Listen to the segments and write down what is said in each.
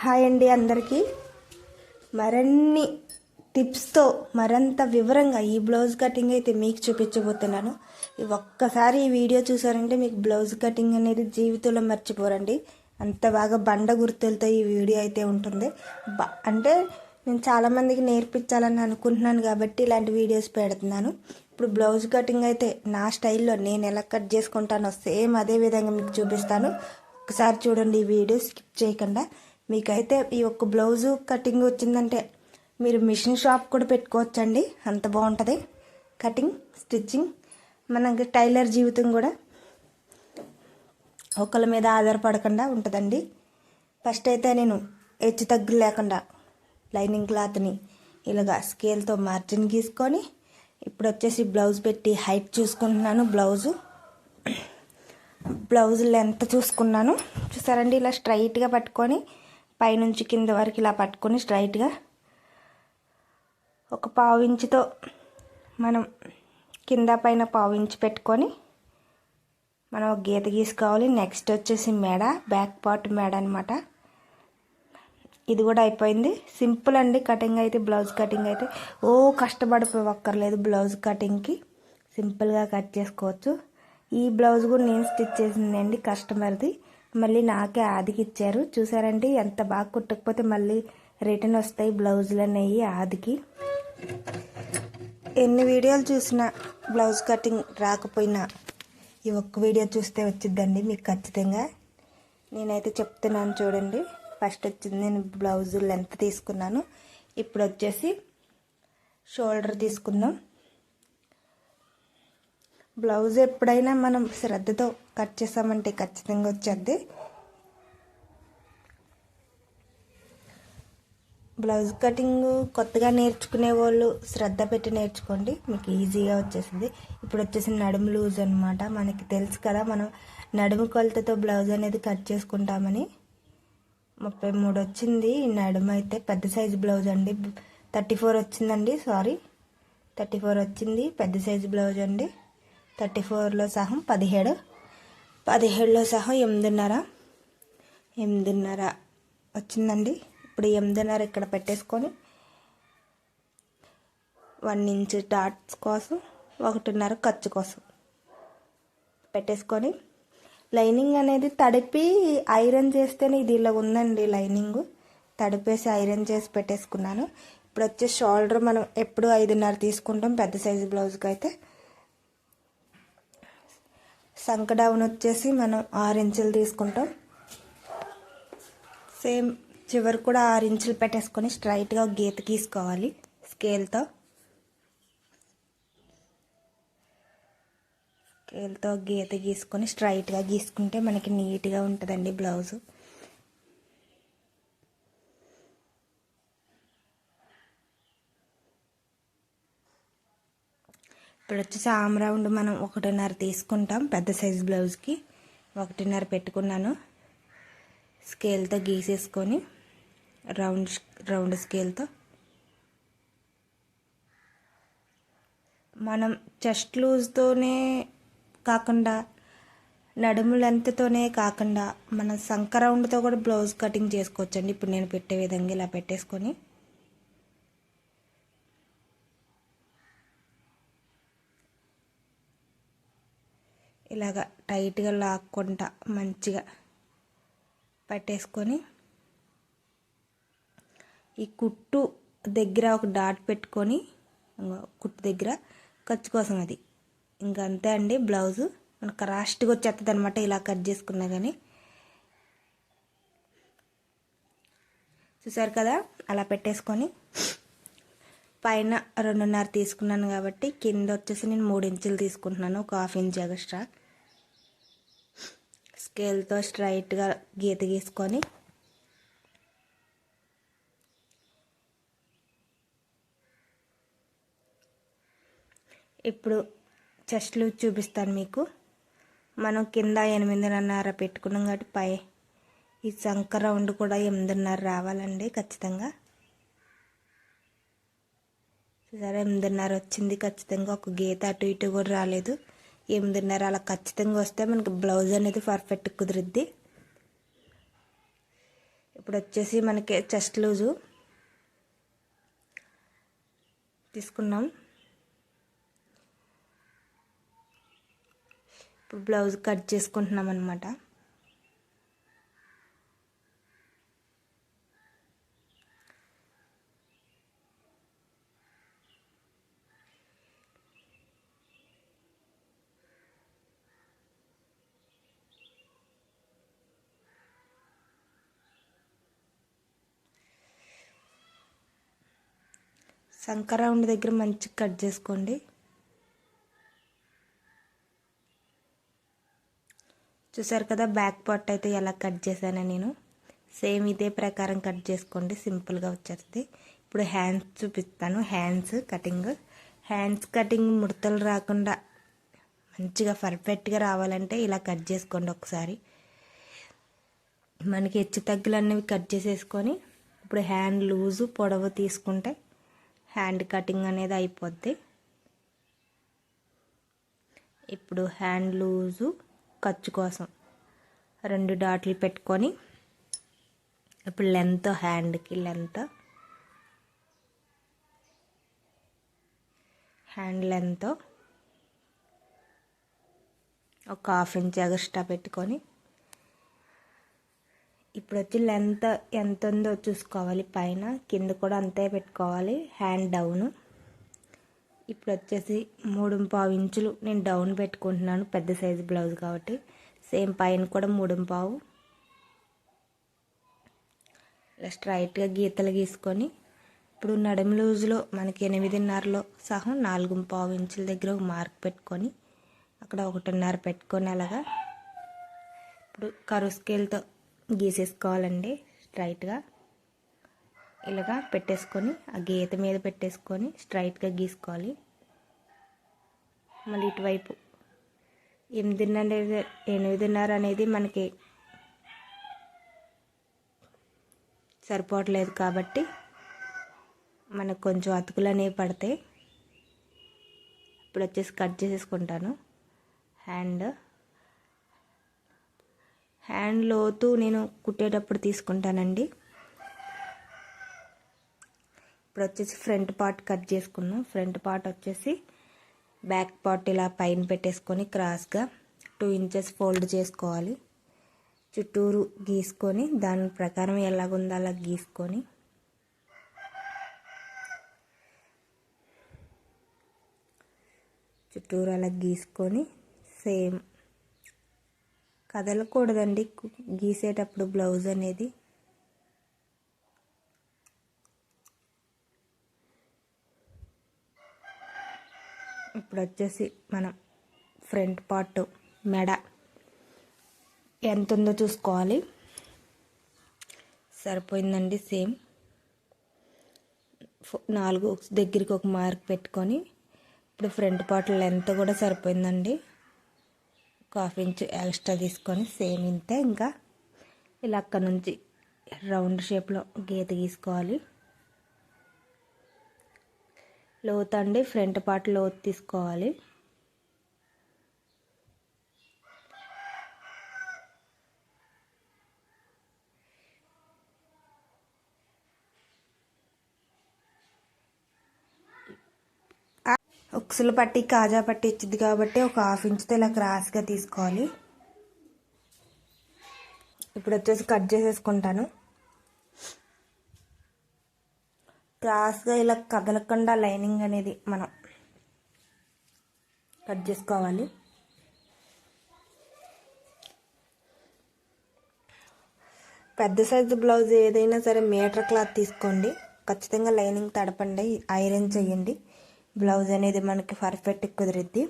Hi అండి అందరికీ. మరిన్ని టిప్స్తో మరింత వివరంగా ఈ బ్లౌజ్ కటింగ్ అయితే మీకు చూపించబోతున్నాను. ఒక్కసారి ఈ వీడియో చూసారంటే మీకు బ్లౌజ్ కటింగ్ అనేది జీవితంలో మర్చిపోరండి. అంత బాగా బండ గుర్తులతో ఈ వీడియో అయితే ఉంటుంది. అంటే నేను చాలామందికి నేర్పించాలని అనుకుంటున్నాను కాబట్టి ఇలాంటి వీడియోస్ పెడుతున్నాను. ఇప్పుడు బ్లౌజ్ కటింగ్ అయితే నా స్టైల్లో నేను ఎలా కట్ చేసుకుంటానో సేమ్ అదే విధంగా మీకు చూపిస్తాను. ఒకసారి చూడండి ఈ వీడియో స్కిప్ చేయకుండా. మీకైతే ఈ ఒక్క బ్లౌజు కటింగ్ వచ్చిందంటే మీరు మిషన్ షాప్ కూడా పెట్టుకోవచ్చండి. అంత బాగుంటుంది. కటింగ్ స్టిచ్చింగ్ మనకి టైలర్ జీవితం కూడా ఒకళ్ళ మీద ఆధారపడకుండా ఉంటుందండి. ఫస్ట్ అయితే నేను హెచ్చు తగ్గులు లేకుండా లైనింగ్ క్లాత్ని ఇలాగా స్కేల్తో మార్జిన్ గీసుకొని ఇప్పుడు వచ్చేసి బ్లౌజ్ పెట్టి హైట్ చూసుకుంటున్నాను బ్లౌజు. బ్లౌజ్ లెంత్ చూసుకున్నాను. చూసారండి ఇలా స్ట్రైట్గా పట్టుకొని పైనుంచి కింద వరకు ఇలా పట్టుకొని స్ట్రైట్గా ఒక పావు ఇంచుతో మనం కింద పైన పావు ఇంచు పెట్టుకొని మనం ఒక గీత గీసుకోవాలి. నెక్స్ట్ వచ్చేసి మెడ బ్యాక్ పార్ట్ మెడ అనమాట ఇది కూడా అయిపోయింది. సింపుల్ అండి కటింగ్ అయితే బ్లౌజ్ కటింగ్ అయితే. ఓ కష్టపడిపోవక్కర్లేదు బ్లౌజ్ కటింగ్కి. సింపుల్గా కట్ చేసుకోవచ్చు. ఈ బ్లౌజ్ కూడా నేను స్టిచ్ చేసిందండి కస్టమర్ది. మళ్ళీ నాకే ఆదికి ఇచ్చారు చూసారండి ఎంత బాగా కుట్టకపోతే మళ్ళీ రిటర్న్ వస్తాయి బ్లౌజులు అనేవి ఆదికి. ఎన్ని వీడియోలు చూసినా బ్లౌజ్ కటింగ్ రాకపోయినా ఈ ఒక్క వీడియో చూస్తే వచ్చిద్దండి మీకు ఖచ్చితంగా. నేనైతే చెప్తున్నాను చూడండి ఫస్ట్ వచ్చింది నేను బ్లౌజ్ లెంత్ తీసుకున్నాను. ఇప్పుడు వచ్చేసి షోల్డర్ తీసుకుందాం. బ్లౌజ్ ఎప్పుడైనా మనం శ్రద్ధతో కట్ చేసామంటే ఖచ్చితంగా వచ్చేద్ది బ్లౌజ్ కటింగ్ కొత్తగా నేర్చుకునే వాళ్ళు శ్రద్ధ పెట్టి నేర్చుకోండి మీకు ఈజీగా వచ్చేసింది. ఇప్పుడు వచ్చేసి నడుము లూజ్ అనమాట మనకి తెలుసు కదా మనం నడుము కొలతతో బ్లౌజ్ అనేది కట్ చేసుకుంటామని. ముప్పై మూడు వచ్చింది నడుము అయితే పెద్ద సైజు బ్లౌజ్ అండి. థర్టీ ఫోర్ వచ్చిందండి సారీ. థర్టీ ఫోర్ వచ్చింది పెద్ద సైజు బ్లౌజ్ అండి. థర్టీ ఫోర్లో సహం పదిహేడు. పదిహేడులో సహం ఎనిమిదిన్నర. ఎనిమిదిన్నర వచ్చిందండి. ఇప్పుడు ఎనిమిదిన్నర ఇక్కడ పెట్టేసుకొని వన్ ఇంచ్ డాట్స్ కోసం ఒకటిన్నర ఖర్చు కోసం పెట్టేసుకొని లైనింగ్ అనేది తడిపి ఐరన్ చేస్తేనే ఇది ఇలా ఉందండి లైనింగ్. తడిపేసి ఐరన్ చేసి పెట్టేసుకున్నాను. ఇప్పుడు వచ్చే షోల్డర్ మనం ఎప్పుడు ఐదున్నర తీసుకుంటాం పెద్ద సైజు బ్లౌజ్కి అయితే. సంక డౌన్ వచ్చేసి మనం ఆరు ఇంచులు తీసుకుంటాం. సేమ్ చివరి కూడా ఆరు ఇంచులు పెట్టేసుకొని స్ట్రైట్గా గీత గీసుకోవాలి స్కేల్తో. స్కేల్తో గీత గీసుకొని స్ట్రైట్గా గీసుకుంటే మనకి నీట్గా ఉంటుందండి బ్లౌజు. ఇప్పుడు వచ్చేసి ఆమ్ రౌండ్ మనం ఒకటిన్నర తీసుకుంటాం. పెద్ద సైజ్ బ్లౌజ్కి ఒకటిన్నర పెట్టుకున్నాను. స్కేల్తో గీసేసుకొని రౌండ్ రౌండ్ స్కేల్తో. మనం చెస్ట్ లూజ్తోనే కాకుండా నడుము లెంత్తోనే కాకుండా మన సంక రౌండ్తో కూడా బ్లౌజ్ కటింగ్ చేసుకోవచ్చండి. ఇప్పుడు నేను పెట్టే విధంగా ఇలా పెట్టేసుకొని ఇలాగ టైట్గా లాక్కుంటా మంచిగా పట్టేసుకొని ఈ కుట్టు దగ్గర ఒక డాట్ పెట్టుకొని కుట్టు దగ్గర ఖర్చు కోసం అది. ఇంకా అంతే అండి బ్లౌజు. మనకు రాస్ట్గా వచ్చేస్తుంది అనమాట ఇలా కట్ చేసుకున్నా కానీ చూసారు కదా? అలా పెట్టేసుకొని పైన రెండున్నర తీసుకున్నాను కాబట్టి కింద వచ్చేసి నేను మూడు ఇంచులు తీసుకుంటున్నాను ఒక హాఫ్ ఇంచ్ ఎక్స్ట్రా. స్కేల్తో స్ట్రైట్గా గీత గీసుకొని. ఇప్పుడు చెస్ట్లు చూపిస్తాను మీకు. మనం కింద ఎనిమిదిన్నర పెట్టుకున్నాం కాబట్టి పై ఈ సంక రౌండ్ కూడా ఎనిమిదిన్నర రావాలండి ఖచ్చితంగా. సరే ఎనిమిదిన్నర వచ్చింది. ఖచ్చితంగా ఒక గీత అటు ఇటు కూడా రాలేదు. ఎనిమిదిన్నర అలా ఖచ్చితంగా వస్తే మనకి బ్లౌజ్ అనేది పర్ఫెక్ట్ కుదిరిద్ది. ఇప్పుడు వచ్చేసి మనకి చెస్ట్ లూజు తీసుకున్నాం. ఇప్పుడు బ్లౌజ్ కట్ చేసుకుంటున్నాం అనమాట సంకరౌండ్ దగ్గర మంచిగా కట్ చేసుకోండి. చూసారు కదా బ్యాక్ పార్ట్ అయితే ఎలా కట్ చేశాను నేను. సేమ్ ఇదే ప్రకారం కట్ చేసుకోండి సింపుల్గా వచ్చేస్తుంది. ఇప్పుడు హ్యాండ్స్ చూపిస్తాను హ్యాండ్స్ కటింగ్. హ్యాండ్స్ కటింగ్ ముడతలు రాకుండా మంచిగా పర్ఫెక్ట్గా రావాలంటే ఇలా కట్ చేసుకోండి ఒకసారి. మనకి హెచ్చు తగ్గులు అనేవి కట్ చేసేసుకొని ఇప్పుడు హ్యాండ్ లూజు పొడవు తీసుకుంటే హ్యాండ్ కటింగ్ అనేది అయిపోద్ది. ఇప్పుడు హ్యాండ్ లూజు ఖర్చు కోసం రెండు డాట్లు పెట్టుకొని ఇప్పుడు లెంత్ హ్యాండ్కి లెంత్. హ్యాండ్ లెంత్ ఒక హాఫ్ ఇంచ్ ఎగస్ట్రా పెట్టుకొని ఇప్పుడు వచ్చి లెంత్ ఎంత ఉందో చూసుకోవాలి. పైన కింద కూడా అంతే పెట్టుకోవాలి. హ్యాండ్ డౌన్ ఇప్పుడు వచ్చేసి మూడు పావు ఇంచులు నేను డౌన్ పెట్టుకుంటున్నాను. పెద్ద సైజు బ్లౌజ్ కాబట్టి. సేమ్ పైన కూడా మూడు పావు. ఇలా స్ట్రైట్గా గీతలు గీసుకొని ఇప్పుడు నడుము లూజులో మనకి ఎనిమిదిన్నరలో సహా నాలుగు పావు ఇంచుల దగ్గర ఒక మార్క్ పెట్టుకొని అక్కడ ఒకటిన్నర పెట్టుకొని అలాగా ఇప్పుడు కరువు స్కేల్తో గీసేసుకోవాలండి స్ట్రైట్గా. ఇలాగా పెట్టేసుకొని ఆ గీత మీద పెట్టేసుకొని స్ట్రైట్గా గీసుకోవాలి. మళ్ళీ ఇటువైపు. ఎనిమిదిన్నర ఎనిమిదిన్నర అనేది మనకి సరిపోవట్లేదు కాబట్టి మనకు కొంచెం అతుకులు అనేవి పడతాయి. ఇప్పుడు వచ్చేసి కట్ చేసేసుకుంటాను. హ్యాండ్ హ్యాండ్ లోతు నేను కుట్టేటప్పుడు తీసుకుంటానండి. ఇప్పుడు వచ్చేసి ఫ్రంట్ పార్ట్ కట్ చేసుకున్నాం. ఫ్రంట్ పార్ట్ వచ్చేసి బ్యాక్ పార్ట్ ఇలా పైన పెట్టేసుకొని క్రాస్గా టూ ఇంచెస్ ఫోల్డ్ చేసుకోవాలి. చుట్టూరు గీసుకొని దాని ప్రకారం ఎలాగుందో అలా గీసుకొని చుట్టూరు అలా గీసుకొని సేమ్ కదలకూడదండి. గీసేటప్పుడు బ్లౌజ్ అనేది. ఇప్పుడు వచ్చేసి మనం ఫ్రంట్ పార్ట్ మెడ ఎంత ఉందో చూసుకోవాలి. సరిపోయిందండి సేమ్. నాలుగు దగ్గరికి ఒక మార్క్ పెట్టుకొని ఇప్పుడు ఫ్రంట్ పార్ట్ లెంత్ కూడా సరిపోయిందండి. హాఫ్ ఇంచ్ ఎక్స్ట్రా తీసుకొని సేమ్ ఇంతే ఇంకా ఇలా అక్కడ నుంచి రౌండ్ షేప్లో గీత గీసుకోవాలి. లోత్ అండి ఫ్రంట్ పార్ట్ లోత్ తీసుకోవాలి. ఉక్సులు పట్టి కాజా పట్టి ఇచ్చింది కాబట్టి ఒక హాఫ్ ఇంచ్తో ఇలా క్రాస్గా తీసుకోవాలి. ఇప్పుడు వచ్చేసి కట్ చేసేసుకుంటాను. క్రాస్గా ఇలా కదలకుండా లైనింగ్ అనేది మనం కట్ చేసుకోవాలి. పెద్ద సైజు బ్లౌజ్ ఏదైనా సరే మీటర్ క్లాత్ తీసుకోండి. ఖచ్చితంగా లైనింగ్ తడపండి. ఐరన్ చేయండి. బ్లౌజ్ అనేది మనకి పర్ఫెక్ట్ కుదిరిద్ది.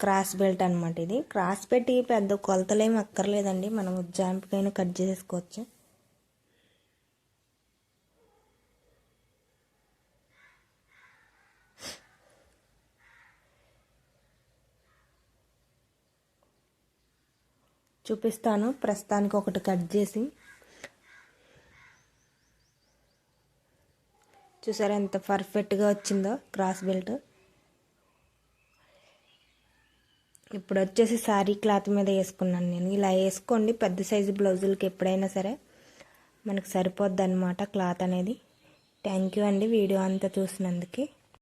క్రాస్ బెల్ట్ అనమాట ఇది. క్రాస్ పెట్టి పెద్ద కొలతలేమి అక్కర్లేదండి. మనం జాంపికైనా కట్ చేసేసుకోవచ్చు. చూపిస్తాను. ప్రస్తుతానికి ఒకటి కట్ చేసి చూసారా ఎంత పర్ఫెక్ట్గా వచ్చిందో క్రాస్ బెల్ట్. ఇప్పుడు వచ్చేసి శారీ క్లాత్ మీద వేసుకున్నాను నేను. ఇలా వేసుకోండి పెద్ద సైజు బ్లౌజులకి ఎప్పుడైనా సరే. మనకు సరిపోద్ది అనమాట క్లాత్ అనేది. థ్యాంక్ యూ అండి వీడియో అంతా చూసినందుకు.